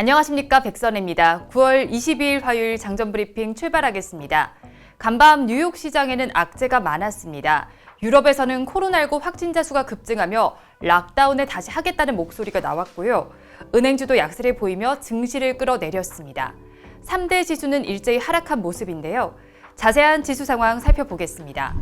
안녕하십니까 백선입니다. 9월 22일 화요일 장전 브리핑 출발하겠습니다. 간밤 뉴욕 시장에는 악재가 많았습니다. 유럽에서는 코로나19 확진자 수가 급증하며 락다운을 다시 하겠다는 목소리가 나왔고요. 은행주도 약세를 보이며 증시를 끌어내렸습니다. 3대 지수는 일제히 하락한 모습인데요. 자세한 지수 상황 살펴보겠습니다.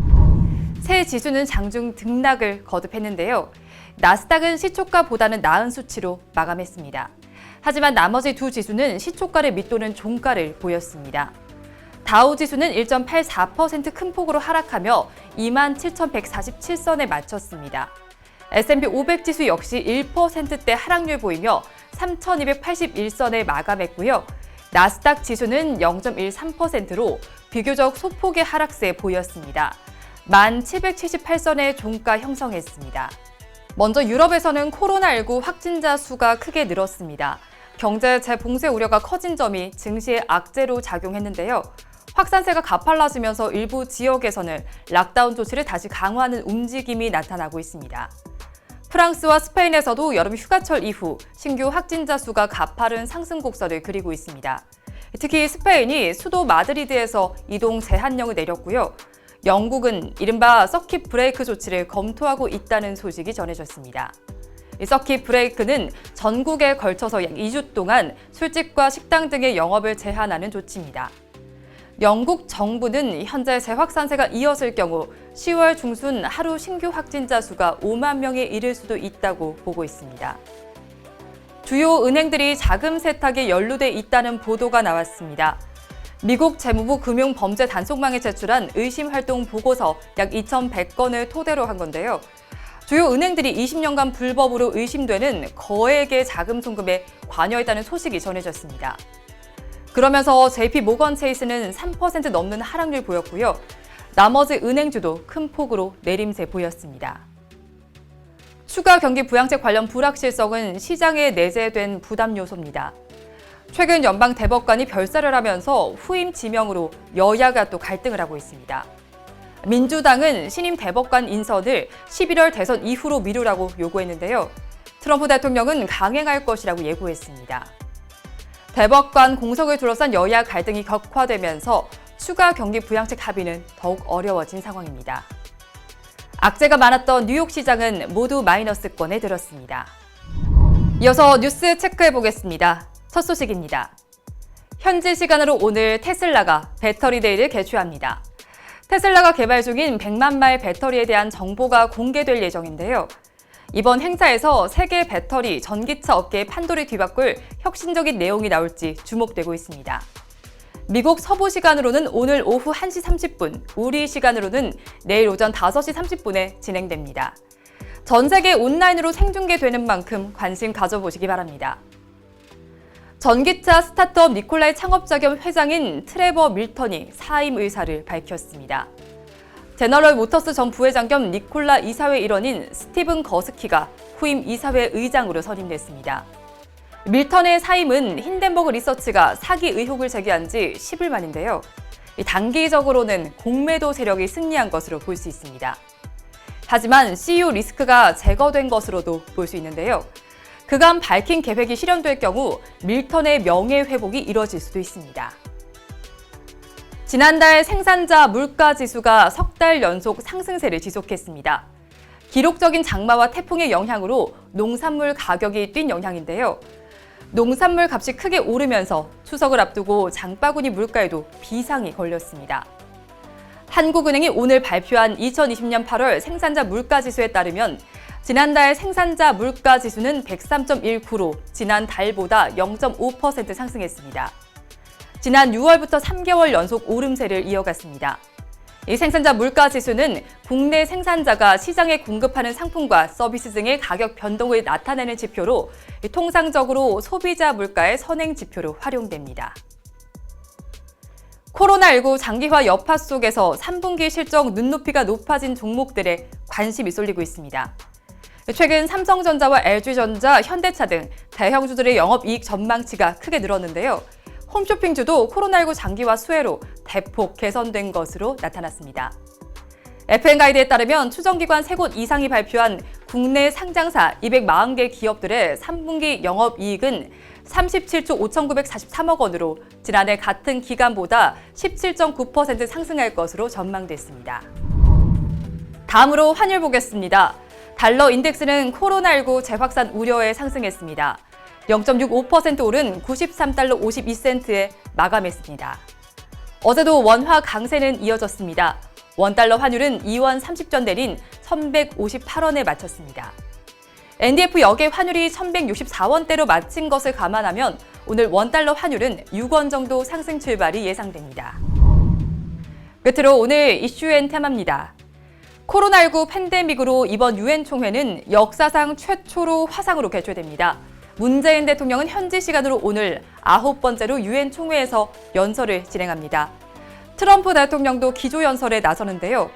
새 지수는 장중 등락을 거듭했는데요. 나스닥은 시초가보다는 나은 수치로 마감했습니다. 하지만 나머지 두 지수는 시초가를 밑도는 종가를 보였습니다. 다우 지수는 1.84%큰 폭으로 하락하며 27,147선에 마쳤습니다. S&P 500 지수 역시 1%대 하락률 보이며 3,281선에 마감했고요. 나스닥 지수는 0.13%로 비교적 소폭의 하락세 보였습니다. 1,778선의 종가 형성했습니다. 먼저 유럽에서는 코로나19 확진자 수가 크게 늘었습니다. 경제 재봉쇄 우려가 커진 점이 증시에 악재로 작용했는데요. 확산세가 가팔라지면서 일부 지역에서는 락다운 조치를 다시 강화하는 움직임이 나타나고 있습니다. 프랑스와 스페인에서도 여름 휴가철 이후 신규 확진자 수가 가파른 상승 곡선을 그리고 있습니다. 특히 스페인이 수도 마드리드에서 이동 제한령을 내렸고요. 영국은 이른바 서킷 브레이크 조치를 검토하고 있다는 소식이 전해졌습니다. 이 서킷 브레이크는 전국에 걸쳐서 약 2주 동안 술집과 식당 등의 영업을 제한하는 조치입니다. 영국 정부는 현재 재확산세가 이어질 경우 10월 중순 하루 신규 확진자 수가 5만 명에 이를 수도 있다고 보고 있습니다. 주요 은행들이 자금 세탁에 연루돼 있다는 보도가 나왔습니다. 미국 재무부 금융 범죄 단속망에 제출한 의심 활동 보고서 약 2,100건을 토대로 한 건데요. 주요 은행들이 20년간 불법으로 의심되는 거액의 자금 송금에 관여했다는 소식이 전해졌습니다. 그러면서 JP 모건 체이스는 3% 넘는 하락률 보였고요. 나머지 은행주도 큰 폭으로 내림세 보였습니다. 추가 경기 부양책 관련 불확실성은 시장에 내재된 부담 요소입니다. 최근 연방 대법관이 별세를 하면서 후임 지명으로 여야가 또 갈등을 하고 있습니다. 민주당은 신임 대법관 인선을 11월 대선 이후로 미루라고 요구했는데요. 트럼프 대통령은 강행할 것이라고 예고했습니다. 대법관 공석을 둘러싼 여야 갈등이 격화되면서 추가 경기 부양책 합의는 더욱 어려워진 상황입니다. 악재가 많았던 뉴욕 시장은 모두 마이너스권에 들었습니다. 이어서 뉴스 체크해 보겠습니다. 첫 소식입니다. 현지 시간으로 오늘 테슬라가 배터리 데이를 개최합니다. 테슬라가 개발 중인 100만 마일 배터리에 대한 정보가 공개될 예정인데요. 이번 행사에서 세계 배터리 전기차 업계의 판도를 뒤바꿀 혁신적인 내용이 나올지 주목되고 있습니다. 미국 서부 시간으로는 오늘 오후 1시 30분, 우리 시간으로는 내일 오전 5시 30분에 진행됩니다. 전 세계 온라인으로 생중계되는 만큼 관심 가져보시기 바랍니다. 전기차 스타트업 니콜라의 창업자 겸 회장인 트레버 밀턴이 사임 의사를 밝혔습니다. 제너럴 모터스 전 부회장 겸 니콜라 이사회 일원인 스티븐 거스키가 후임 이사회 의장으로 선임됐습니다. 밀턴의 사임은 힌덴버그 리서치가 사기 의혹을 제기한 지 10일 만인데요. 단기적으로는 공매도 세력이 승리한 것으로 볼 수 있습니다. 하지만 CEO 리스크가 제거된 것으로도 볼 수 있는데요. 그간 밝힌 계획이 실현될 경우 밀턴의 명예 회복이 이뤄질 수도 있습니다. 지난달 생산자 물가 지수가 석 달 연속 상승세를 지속했습니다. 기록적인 장마와 태풍의 영향으로 농산물 가격이 뛴 영향인데요. 농산물 값이 크게 오르면서 추석을 앞두고 장바구니 물가에도 비상이 걸렸습니다. 한국은행이 오늘 발표한 2020년 8월 생산자 물가 지수에 따르면 지난달 생산자 물가 지수는 103.19로 지난 달보다 0.5% 상승했습니다. 지난 6월부터 3개월 연속 오름세를 이어갔습니다. 이 생산자 물가 지수는 국내 생산자가 시장에 공급하는 상품과 서비스 등의 가격 변동을 나타내는 지표로 통상적으로 소비자 물가의 선행 지표로 활용됩니다. 코로나19 장기화 여파 속에서 3분기 실적 눈높이가 높아진 종목들에 관심이 쏠리고 있습니다. 최근 삼성전자와 LG전자, 현대차 등 대형주들의 영업이익 전망치가 크게 늘었는데요. 홈쇼핑주도 코로나19 장기화 수혜로 대폭 개선된 것으로 나타났습니다. FN가이드에 따르면 추정기관 3곳 이상이 발표한 국내 상장사 240개 기업들의 3분기 영업이익은 37조 5,943억 원으로 지난해 같은 기간보다 17.9% 상승할 것으로 전망됐습니다. 다음으로 환율 보겠습니다. 달러 인덱스는 코로나19 재확산 우려에 상승했습니다. 0.65% 오른 93달러 52센트에 마감했습니다. 어제도 원화 강세는 이어졌습니다. 원달러 환율은 2원 30전 내린 1158원에 마쳤습니다. NDF 역의 환율이 1164원대로 마친 것을 감안하면 오늘 원달러 환율은 6원 정도 상승 출발이 예상됩니다. 끝으로 오늘 이슈엔 테마입니다. 코로나19 팬데믹으로 이번 유엔 총회는 역사상 최초로 화상으로 개최됩니다. 문재인 대통령은 현지 시간으로 오늘 아홉 번째로 유엔 총회에서 연설을 진행합니다. 트럼프 대통령도 기조 연설에 나서는데요.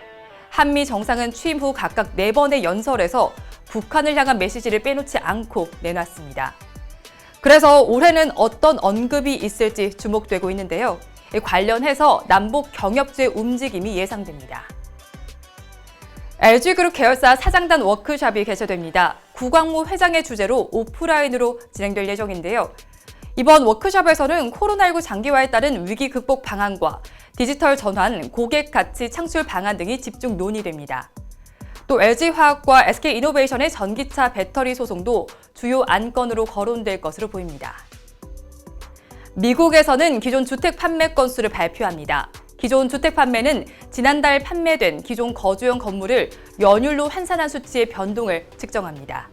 한미 정상은 취임 후 각각 네 번의 연설에서 북한을 향한 메시지를 빼놓지 않고 내놨습니다. 그래서 올해는 어떤 언급이 있을지 주목되고 있는데요. 관련해서 남북 경협주의 움직임이 예상됩니다. LG그룹 계열사 사장단 워크숍이 개최됩니다. 구광모 회장의 주제로 오프라인으로 진행될 예정인데요. 이번 워크숍에서는 코로나19 장기화에 따른 위기 극복 방안과 디지털 전환, 고객 가치 창출 방안 등이 집중 논의됩니다. 또 LG화학과 SK이노베이션의 전기차 배터리 소송도 주요 안건으로 거론될 것으로 보입니다. 미국에서는 기존 주택 판매 건수를 발표합니다. 기존 주택 판매는 지난달 판매된 기존 거주용 건물을 연율로 환산한 수치의 변동을 측정합니다.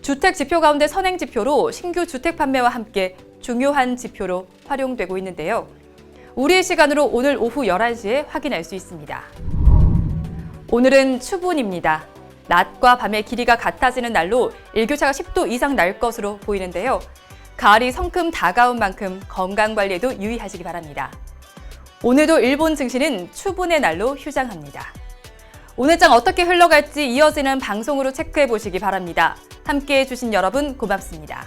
주택 지표 가운데 선행 지표로 신규 주택 판매와 함께 중요한 지표로 활용되고 있는데요. 우리 시간으로 오늘 오후 11시에 확인할 수 있습니다. 오늘은 추분입니다. 낮과 밤의 길이가 같아지는 날로 일교차가 10도 이상 날 것으로 보이는데요. 가을이 성큼 다가온 만큼 건강 관리에도 유의하시기 바랍니다. 오늘도 일본 증시는 추분의 날로 휴장합니다. 오늘장 어떻게 흘러갈지 이어지는 방송으로 체크해 보시기 바랍니다. 함께 해주신 여러분 고맙습니다.